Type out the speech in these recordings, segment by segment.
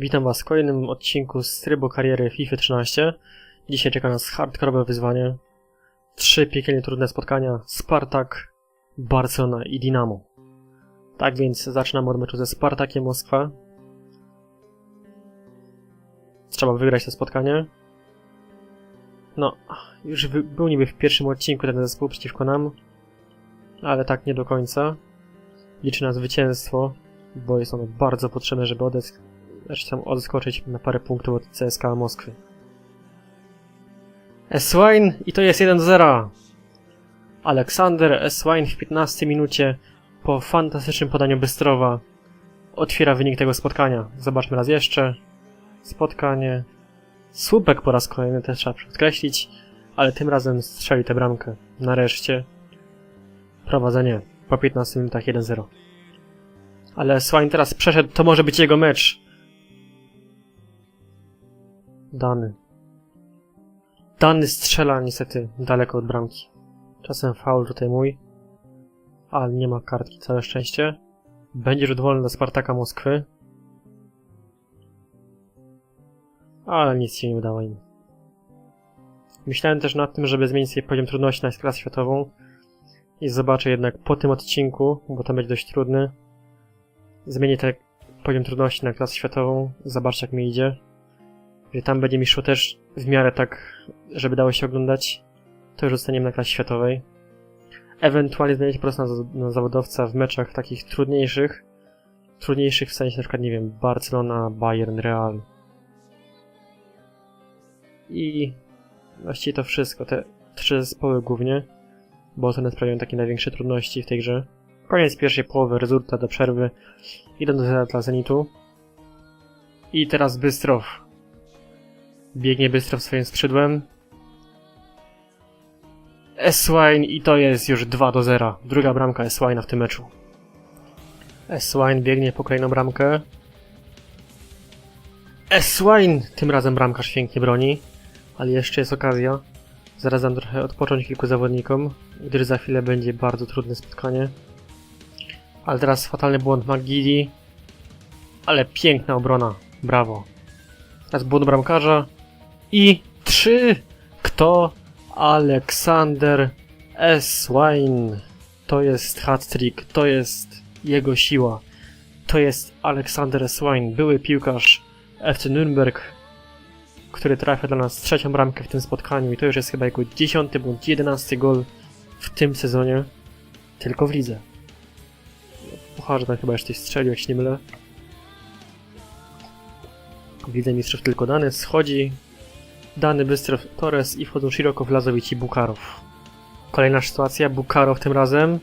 Witam Was w kolejnym odcinku z trybu kariery FIFA 13. Dzisiaj czeka nas hardkorowe wyzwanie. Trzy piekielnie trudne spotkania. Spartak, Barcelona i Dinamo. Tak więc zaczynamy od meczu ze Spartakiem Moskwa. Trzeba wygrać to spotkanie. No, już był niby w pierwszym odcinku ten zespół przeciwko nam, ale tak nie do końca. Liczy na zwycięstwo, bo jest ono bardzo potrzebne, żeby odejść znaczy tam odskoczyć na parę punktów od CSKA Moskwy. Eswine i to jest 1-0. Aleksander Eswine w 15 minucie po fantastycznym podaniu Bystrowa otwiera wynik tego spotkania. Zobaczmy raz jeszcze. Spotkanie. Słupek po raz kolejny też trzeba podkreślić, ale tym razem strzeli tę bramkę. Nareszcie prowadzenie po 15 minutach 1-0. Ale Swine teraz przeszedł, to może być jego mecz. Dany. Dany strzela niestety daleko od bramki. Czasem faul tutaj mój. Ale nie ma kartki, całe szczęście. Będzie rzut wolny dla Spartaka Moskwy. Ale nic się nie udało im. Myślałem też nad tym, żeby zmienić sobie poziom trudności na klasę światową. I zobaczę jednak po tym odcinku, bo to będzie dość trudny. Zmienię ten poziom trudności na klasę światową. Zobaczę jak mi idzie że tam będzie mi szło też w miarę tak, żeby dało się oglądać, to już zostaniemy na klasie światowej. Ewentualnie zmienić po prostu na, na zawodowca w meczach takich trudniejszych. Trudniejszych w sensie na przykład, nie wiem, Barcelona, Bayern, Real. I właściwie to wszystko, te trzy zespoły głównie, bo one sprawiają takie największe trudności w tej grze. Koniec pierwszej połowy, rezultat do przerwy. Idą do dla Zenitu. I teraz Bystrow. Biegnie bystro swoim skrzydłem. Eswine i to jest już 2 do 0. Druga bramka Eswine'a w tym meczu. Eswine biegnie po kolejną bramkę. Eswine! Tym razem bramkarz pięknie broni. Ale jeszcze jest okazja. Zaraz dam trochę odpocząć kilku zawodnikom, gdyż za chwilę będzie bardzo trudne spotkanie. Ale teraz fatalny błąd Magidi. Ale piękna obrona. Brawo. Teraz błąd bramkarza. I trzy. Kto? Aleksander Eswine. To jest hat-trick, to jest jego siła. To jest Aleksander Eswine, były piłkarz FC Nürnberg, który trafia dla nas trzecią bramkę w tym spotkaniu i to już jest chyba jego dziesiąty bądź jedenasty gol w tym sezonie, tylko w lidze. Pucharze tam chyba jeszcze strzelił, jak się nie mylę. W lidze mistrzów tylko dany, schodzi, Dany Bystrow Torres i wchodzą szeroko Wlazowicz i Bukarow. Kolejna sytuacja, Bukarow tym razem.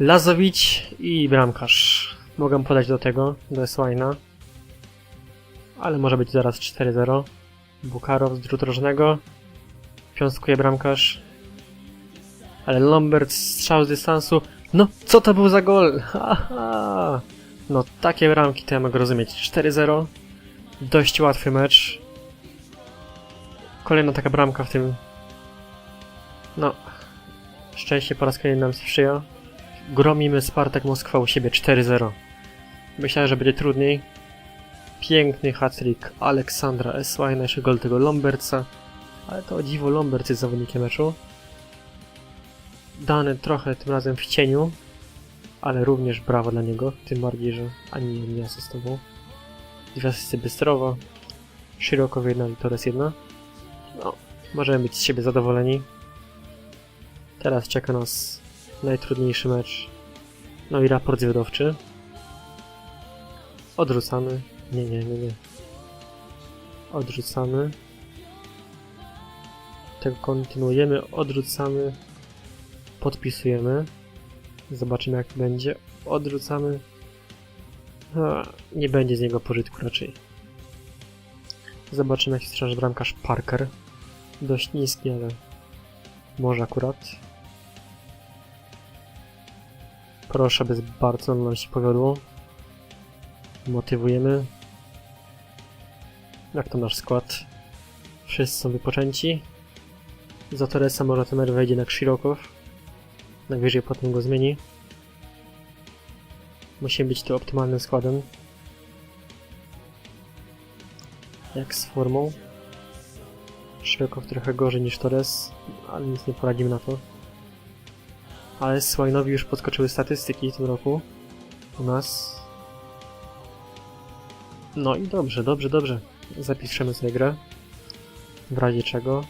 Lazowicz i bramkarz. Mogę podać do tego, do Eswajna. Ale może być zaraz 4-0. Bukarow z drzut rożnego. Piąskuje bramkarz. Ale Lombard strzał z dystansu. No, co to był za gol? Haha. No, takie bramki to ja mogę rozumieć. 4-0 dość łatwy mecz. Kolejna taka bramka w tym. No. Szczęście po raz kolejny nam sprzyja. Gromimy Spartak Moskwa u siebie 4-0. Myślałem, że będzie trudniej. Piękny hat-trick Aleksandra Eswaj, nasz gol tego Lomberca. Ale to o dziwo Lomberc jest zawodnikiem meczu. Dany trochę tym razem w cieniu, ale również brawo dla niego, tym bardziej, że ani nie asystował. Dwie asysty Bystrowa. Szeroko jedna, Torres jedna. No, możemy być z siebie zadowoleni. Teraz czeka nas najtrudniejszy mecz. No i raport zwiadowczy. Odrzucamy. Nie, nie, nie, nie. Odrzucamy. Tego kontynuujemy, odrzucamy. Podpisujemy. Zobaczymy jak będzie. Odrzucamy. A, nie będzie z niego pożytku raczej. Zobaczymy jak strzelasz bramkarz Parker. Dość niski, ale może akurat. Proszę, bez bardzo nam się powiodło. Motywujemy. Jak to nasz skład? Wszyscy są wypoczęci. Za Torresa może ten wejdzie na Krzyrokow. Najwyżej potem go zmieni. Musimy być tu optymalnym składem. Jak z formą. Szerokow trochę gorzej niż Torres, ale nic nie poradzimy na to. Ale Słajnowi już podskoczyły statystyki w tym roku. U nas. No i dobrze, dobrze, dobrze. Zapiszemy sobie grę. W razie czego.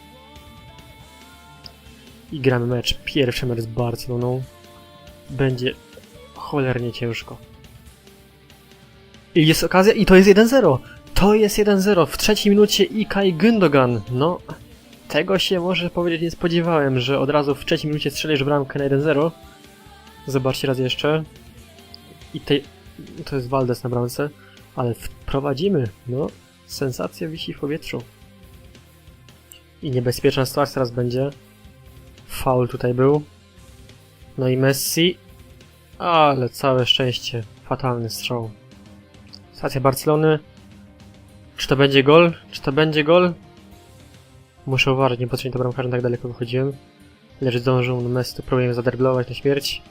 I gramy mecz. Pierwszy mecz z Barceloną. Będzie cholernie ciężko. I jest okazja, i to jest 1-0. To jest 1-0. W trzeciej minucie Ikay Gündogan. No, tego się może powiedzieć nie spodziewałem, że od razu w trzeciej minucie strzelisz bramkę na 1-0. Zobaczcie raz jeszcze. I tej... To jest Valdes na bramce. Ale wprowadzimy. No, sensacja wisi w powietrzu. I niebezpieczna sytuacja teraz będzie. Foul tutaj był. No i Messi. Ale całe szczęście. Fatalny strzał. Stacja Barcelony. Czy to będzie gol? Czy to będzie gol? Muszę uważać, niepotrzebnie to bramkarzem tak daleko wychodziłem. Lecz zdążył Messi tu próbuje zaderblować na śmierć.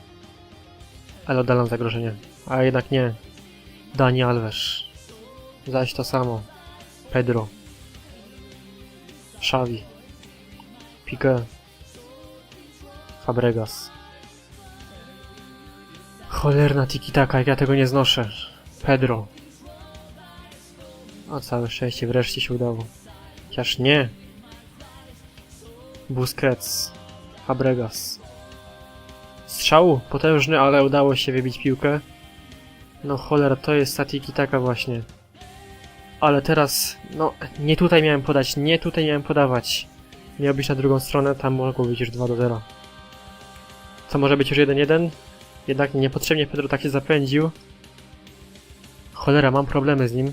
Ale oddalam zagrożenie. A jednak nie. Dani Alves. Zaś to samo. Pedro. Xavi. Piqué. Fabregas. Cholerna tiki-taka, jak ja tego nie znoszę. Pedro. O, całe szczęście, wreszcie się udało. Chociaż nie. Busquets. Fabregas. Strzał potężny, ale udało się wybić piłkę. No cholera, to jest ta tiki-taka właśnie. Ale teraz, no, nie tutaj miałem podać, nie tutaj miałem podawać. Miał być na drugą stronę, tam mogło być już 2 do 0. Co może być już 1-1? Jednak niepotrzebnie Pedro tak się zapędził. Cholera, mam problemy z nim.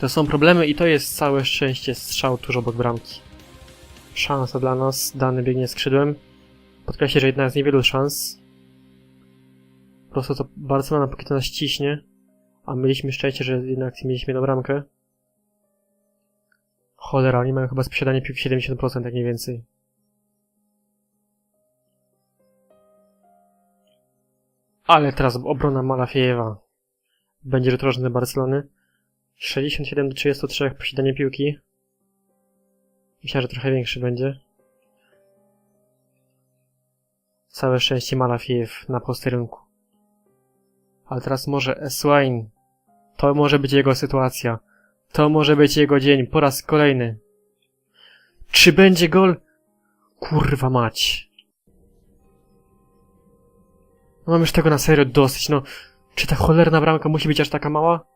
To są problemy i to jest całe szczęście strzał tuż obok bramki. Szansa dla nas, dany biegnie skrzydłem. Podkreślę, że jedna z niewielu szans. Po prostu to Barcelona póki to nas ciśnie. A mieliśmy szczęście, że jednak mieliśmy jedną bramkę. Cholera, oni mają chyba sprzedanie piłki 70%, jak nie więcej. Ale teraz obrona Malafiejewa. Będzie rzut rożny Barcelony. 67 do 33 posiadanie piłki. Myślałem, że trochę większy będzie. Całe szczęście Malafiejew na posterunku. Ale teraz może Eswain. To może być jego sytuacja. To może być jego dzień po raz kolejny. Czy będzie gol? Kurwa mać. Mam już tego na serio dosyć, no. Czy ta cholerna bramka musi być aż taka mała?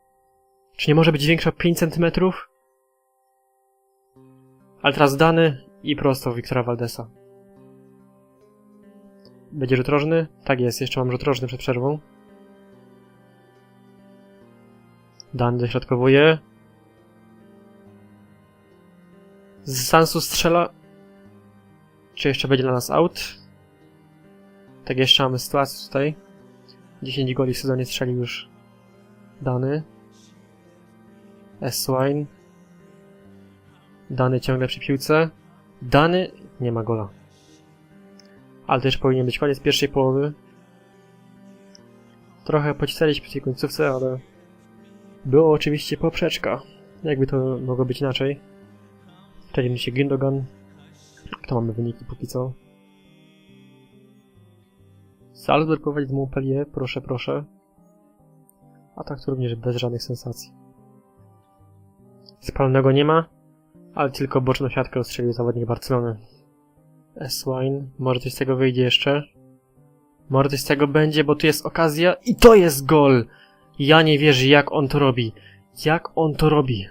Czy nie może być większa o 5 cm? Ale teraz dany i prosto Wiktora Valdesa. Będzie rzut rożny? Tak jest, jeszcze mam rzut rożny przed przerwą. Dan dośrodkowuje. Z Sansu strzela. Czy jeszcze będzie dla nas out? Tak jeszcze mamy sytuację tutaj. 10 goli w sezonie strzelił już Dany. S-Wine. Dany ciągle przy piłce. Dany nie ma gola. Ale też powinien być koniec pierwszej połowy. Trochę pocisnęliśmy przy tej końcówce, ale było oczywiście poprzeczka. Jakby to mogło być inaczej. Wtedy się Gündogan. Kto mamy wyniki póki co? Salzburg prowadzi z Montpellier, proszę, proszę. A tak to również bez żadnych sensacji. Spalonego nie ma, ale tylko boczną siatkę rozstrzelił zawodnik Barcelony. S-Wine, może coś z tego wyjdzie jeszcze? Może coś z tego będzie, bo tu jest okazja i to jest gol! Ja nie wierzę, jak on to robi. Jak on to robi.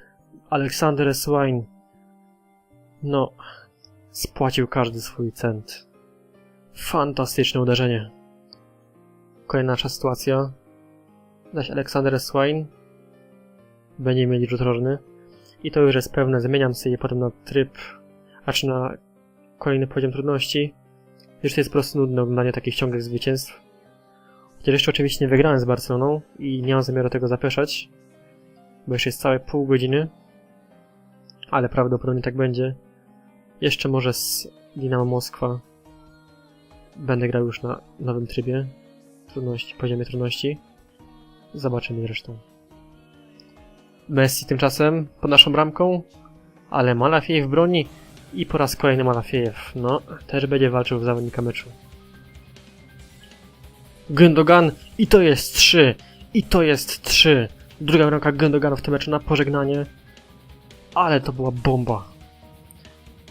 Aleksander S-Wine. No, spłacił każdy swój cent. Fantastyczne uderzenie. Kolejna nasza sytuacja. Zaś Aleksander Swine będzie mieli rzut rożny. I to już jest pewne. Zmieniam sobie potem na tryb, a czy na kolejny poziom trudności. Już to jest po prostu nudne oglądanie takich ciągłych zwycięstw. Chociaż jeszcze oczywiście nie wygrałem z Barceloną i nie mam zamiaru tego zapeszać, bo jeszcze jest całe pół godziny. Ale prawdopodobnie tak będzie. Jeszcze może z Dynamo Moskwa będę grał już na nowym trybie trudności, poziomie trudności. Zobaczymy zresztą. Messi tymczasem pod naszą bramką, ale Malafiejew broni i po raz kolejny Malafiejew. No, też będzie walczył w zawodnika meczu. Gündogan i to jest 3. I to jest 3. Druga bramka Gündogana w tym meczu na pożegnanie. Ale to była bomba.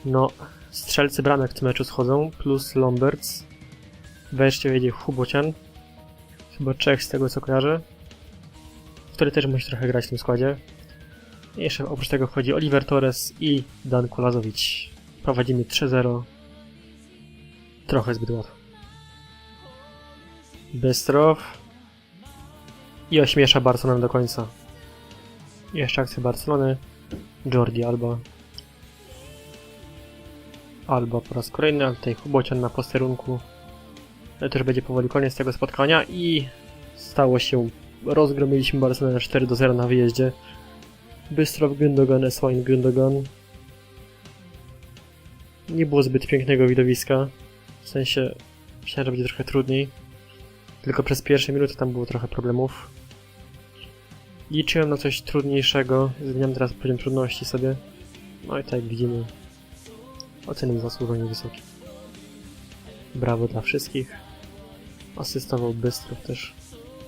No, strzelcy bramek w tym meczu schodzą, plus Lomberts. Wreszcie wejdzie Hubocian. Chyba Czech z tego co kojarzę. Który też musi trochę grać w tym składzie. I jeszcze oprócz tego wchodzi Oliver Torres i Dan Kulazowicz. Prowadzimy 3-0. Trochę zbyt łatwo. Bystrow. I ośmiesza Barcelonę do końca. Jeszcze akcja Barcelony. Jordi Alba. Alba po raz kolejny, ale tutaj Chubocian na posterunku. Też będzie powoli koniec tego spotkania i stało się. Rozgromiliśmy Barcelonę 4 do 0 na wyjeździe. Bystrow, Gündogan, Eswain, Gündogan. Nie było zbyt pięknego widowiska. W sensie, myślałem, że będzie trochę trudniej. Tylko przez pierwsze minuty tam było trochę problemów. Liczyłem na coś trudniejszego. Zmieniam teraz poziom trudności sobie. No i tak widzimy, oceny zasłużenie wysokie. Brawo dla wszystkich. Asystował Bystrow też.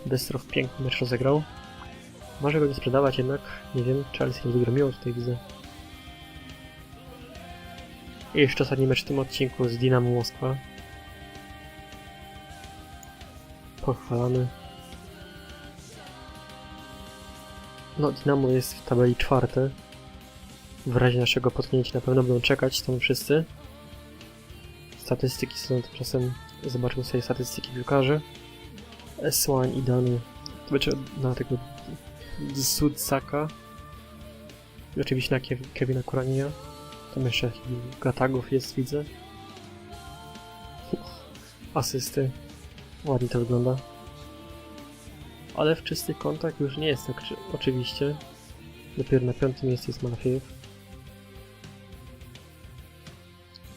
Bystrow piękny mecz rozegrał. Może go nie sprzedawać jednak. Nie wiem, Chelsea nie wygromiło tutaj widzę. I jeszcze ostatni mecz w tym odcinku z Dynamo Moskwa. Pochwalany. No, Dynamo jest w tabeli czwarte. W razie naszego potknięcia na pewno będą czekać tam wszyscy. Statystyki są tymczasem. Zobaczmy sobie statystyki piłkarzy. Eswan i Dany. Będzie na tego Sudsaka. Oczywiście na Kev Kevina Kurania. Tam jeszcze Gatagow jest, widzę. Asysty. Ładnie to wygląda. Ale w czystych kątach już nie jest tak czy- oczywiście. Dopiero na piątym miejscu jest Malafiejew.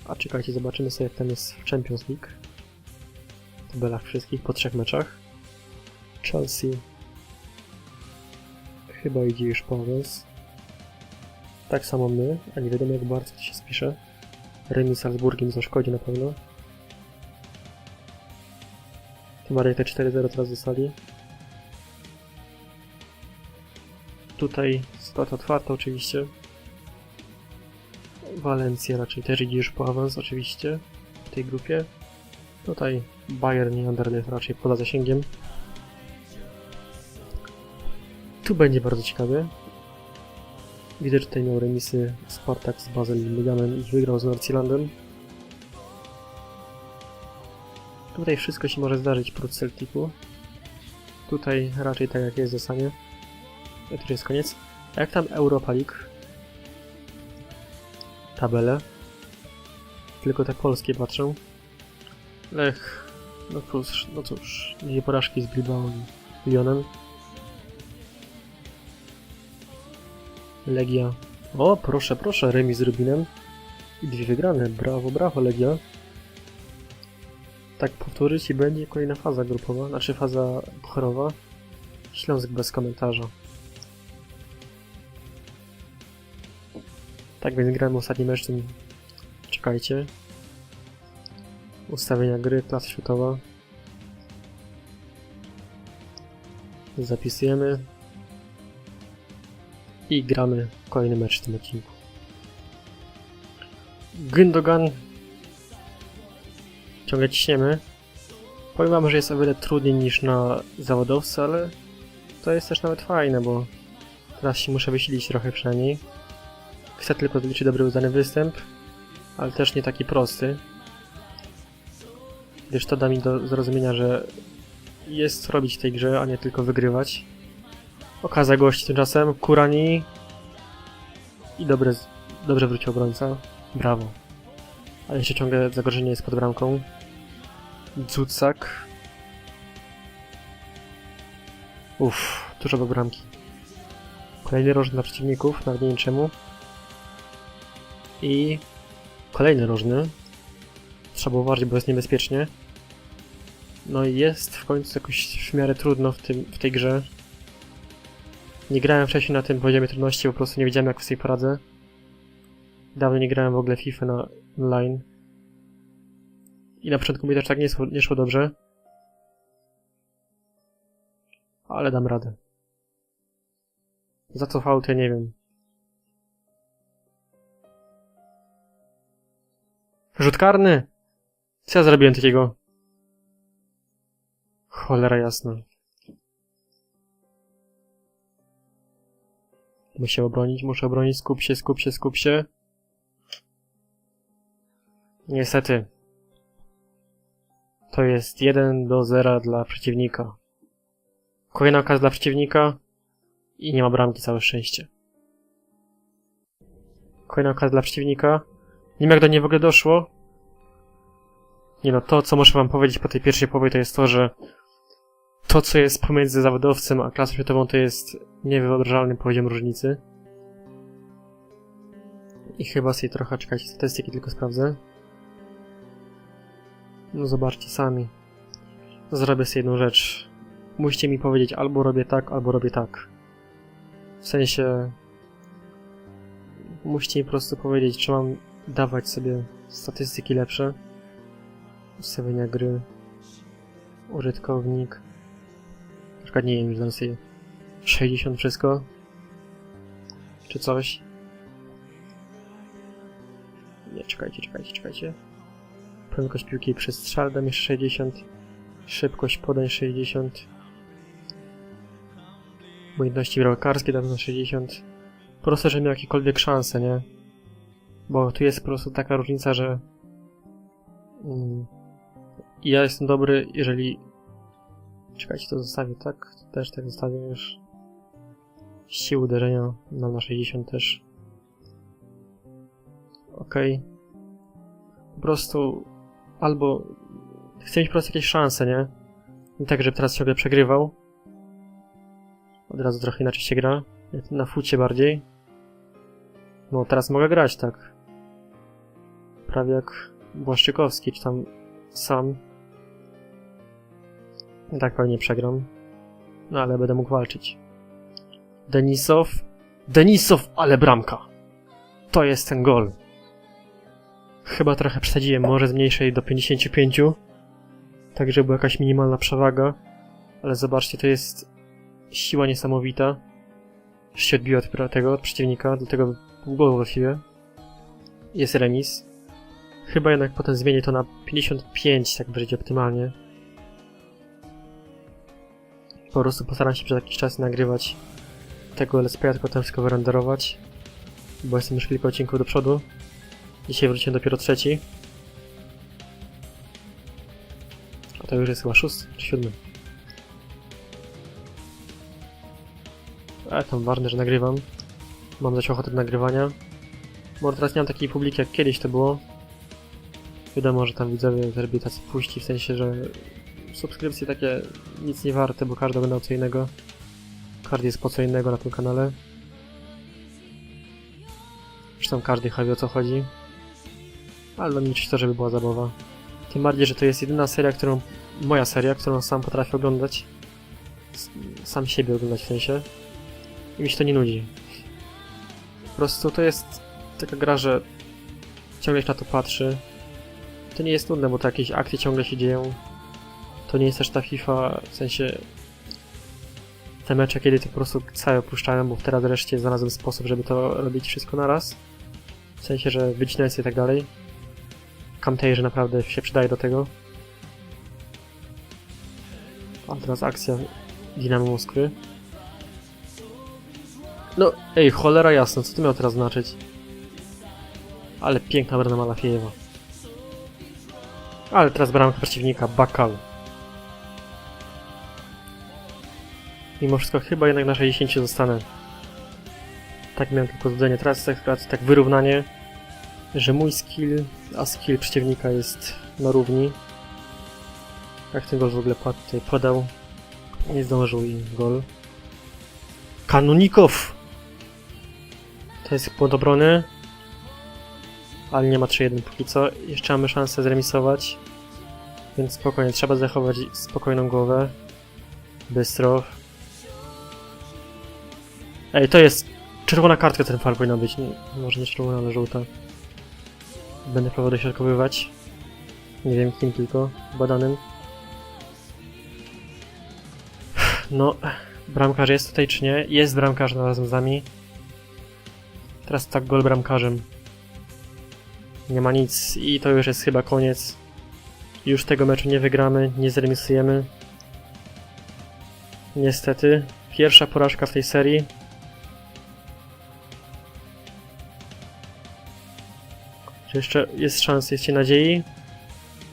A czekajcie, zobaczymy sobie jak tam jest w Champions League. W tabelach wszystkich po trzech meczach. Chelsea chyba idzie już po awans. Tak samo my, a nie wiadomo jak bardzo to się spisze. Remis Salzburgiem zaszkodzi na pewno. Bardziej te 4-0 teraz zostali. Tutaj sytuacja otwarta oczywiście. Walencja raczej też idzie już po awans oczywiście w tej grupie. Tutaj Bayern i Anderlecht raczej poza zasięgiem. Tu będzie bardzo ciekawie. Widzę, że tutaj miał remisy Spartak z Basel i Luganem i wygrał z Nordsjællandem. Tutaj wszystko się może zdarzyć prócz Celticu. Tutaj raczej tak jak jest zostanie. I tu jest koniec. A jak tam Europa League? Tabele. Tylko te polskie patrzą. Lech. No cóż, no cóż. Dwie porażki z Bilbao i. Legia. O, proszę, proszę, remis z Rubinem. I dwie wygrane. Brawo, brawo, Legia. Tak powtórzyć i będzie kolejna faza grupowa, znaczy faza pucharowa. Śląsk bez komentarza. Tak więc grałem ostatni tym czekajcie. Ustawienia gry, klasa światowa. Zapisujemy. I gramy kolejny mecz w tym odcinku. Gündogan. Ciągle ciśniemy. Powiem wam, że jest o wiele trudniej niż na zawodowcy, ale to jest też nawet fajne, bo teraz się muszę wysilić trochę przynajmniej. Chcę tylko zliczyć dobry udany występ, ale też nie taki prosty. Gdyż to da mi do zrozumienia, że jest co robić w tej grze, a nie tylko wygrywać. Okazja gości tymczasem, Kurani i dobre, dobrze wrócił obrońca. Brawo. Ale jeszcze ciągle zagrożenie jest pod bramką. Dzutsak. Uff, dużo do bramki. Kolejny rożny dla przeciwników, nawet nie czemu. I kolejny rożny. Trzeba uważać, bo jest niebezpiecznie. No i jest w końcu jakoś w miarę trudno w, tym, w tej grze. Nie grałem wcześniej na tym poziomie trudności, po prostu nie wiedziałem jak sobie poradzę. Dawno nie grałem w ogóle FIFA na online. I na początku mi też tak nie szło, nie szło dobrze. Ale dam radę. Za co ja nie wiem. Rzut karny! Co ja zrobiłem takiego? Cholera jasna. Muszę obronić, muszę obronić, skup się, skup się, skup się. Niestety. To jest 1 do 0 dla przeciwnika. Kolejna okazja dla przeciwnika i nie ma bramki, całe szczęście. Kolejna okazja dla przeciwnika. Nie wiem jak do niej w ogóle doszło. Nie no, to co muszę wam powiedzieć po tej pierwszej połowie to jest to, że to co jest pomiędzy zawodowcem a klasą światową to jest niewyobrażalny poziom różnicy. I chyba sobie trochę czekać statystyki tylko sprawdzę. No zobaczcie sami. Zrobię sobie jedną rzecz. Musicie mi powiedzieć albo robię tak, albo robię tak. W sensie... Musicie mi po prostu powiedzieć, czy mam dawać sobie statystyki lepsze. Ustawienia gry. Użytkownik. Przykład nie wiem, już dam sobie 60 wszystko. Czy coś. Nie, czekajcie, czekajcie, czekajcie. Prędkość piłki przez strzał dam jeszcze 60. Szybkość podań 60. Umiejętności bramkarskie dam na 60. Po prostu, żeby miał jakiekolwiek szanse, nie? Bo tu jest po prostu taka różnica, że mm, ja jestem dobry, jeżeli czekajcie, to zostawię, tak? Też tak zostawię już sił uderzenia mam na 60 też. Okej. Po prostu albo chcę mieć po prostu jakieś szanse, nie? Nie tak, żeby teraz ciągle przegrywał. Od razu trochę inaczej się gra. Na fucie bardziej. No, teraz mogę grać tak. Prawie jak Błaszczykowski, czy tam sam. Tak pewnie przegram. No, ale będę mógł walczyć. Denisow. Denisow, ale bramka! To jest ten gol. Chyba trochę przesadziłem, może zmniejszej do 55. Tak, żeby była jakaś minimalna przewaga. Ale zobaczcie, to jest siła niesamowita. Że się odbiła od tego, od przeciwnika, do tego pół golu właściwie. Jest remis. Chyba jednak potem zmienię to na 55, tak będzie optymalnie. Po prostu postaram się przez jakiś czas nagrywać tego let's playa, tylko wszystko wyrenderować. Bo jestem już kilka odcinków do przodu. Dzisiaj wróciłem dopiero trzeci. A to już jest chyba szósty czy siódmy. Ale tam ważne, że nagrywam. Mam dość ochotę do nagrywania. Bo teraz nie mam takiej publiki jak kiedyś to było. Wiadomo, że tam widzowie byli tacy puści, w sensie, że subskrypcje takie nic nie warte, bo każdy oglądał co innego. Każdy jest po co innego na tym kanale. Zresztą każdy chyba o co chodzi. Ale liczyć to, żeby była zabawa. Tym bardziej, że to jest jedyna seria, którą... Moja seria, którą sam potrafię oglądać. Sam siebie oglądać w sensie. I mi się to nie nudzi. Po prostu to jest taka gra, że ciągle się na to patrzy. To nie jest nudne, bo to jakieś akcje ciągle się dzieją. To nie jest też ta FIFA, w sensie te mecze, kiedy to po prostu całe opuszczałem, bo teraz wreszcie znalazłem sposób, żeby to robić wszystko na raz. W sensie, że wycinając i tak dalej. Camtasia naprawdę się przydaje do tego. A teraz akcja Dynamo Moskwy. No, ej, cholera jasno, co to miało teraz znaczyć? Ale piękna brana Malafiejewa. Ale teraz bramka przeciwnika, Bakal. Mimo wszystko chyba jednak na 60 zostanę. Tak miałem tylko złudzenie. Teraz tak, tak wyrównanie, że mój skill, a skill przeciwnika jest na równi. Jak ten gol w ogóle padł, tutaj podał. Nie zdążył i gol. Kanunikow! To jest błąd obrony. Ale nie ma 3-1 póki co. Jeszcze mamy szansę zremisować. Więc spokojnie, trzeba zachować spokojną głowę. Bystrow. Ej, to jest czerwona kartka ten fal powinna być. Nie, może nie czerwona, ale żółta. Będę próbował dośrodkowywać. Nie wiem kim tylko, badanym. No, bramkarz jest tutaj czy nie? Jest bramkarz razem z nami. Teraz tak gol bramkarzem. Nie ma nic i to już jest chyba koniec. Już tego meczu nie wygramy, nie zremisujemy. Niestety, pierwsza porażka w tej serii. Czy jeszcze jest szansa, jest się nadziei?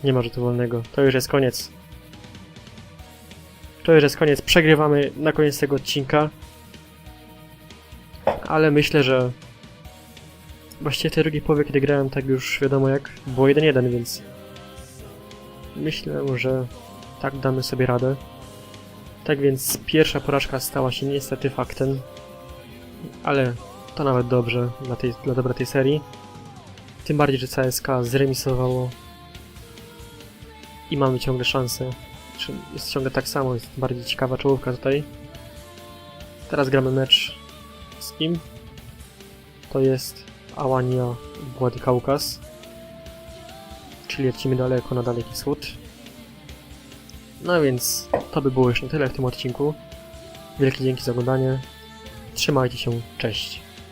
Nie ma rzutu wolnego. To już jest koniec. To już jest koniec. Przegrywamy na koniec tego odcinka. Ale myślę, że właściwie tej drugiej połowie, kiedy grałem, tak już wiadomo jak, było 1-1, więc myślę, że tak damy sobie radę. Tak więc pierwsza porażka stała się niestety faktem, ale to nawet dobrze dla, tej, dla dobra tej serii. Tym bardziej, że CSK zremisowało i mamy ciągle szansę. Jest ciągle tak samo, jest bardziej ciekawa czołówka tutaj. Teraz gramy mecz z kim? To jest Ałania Władykaukas. Czyli lecimy daleko na Daleki Wschód. No więc to by było już na tyle w tym odcinku. Wielkie dzięki za oglądanie. Trzymajcie się, cześć.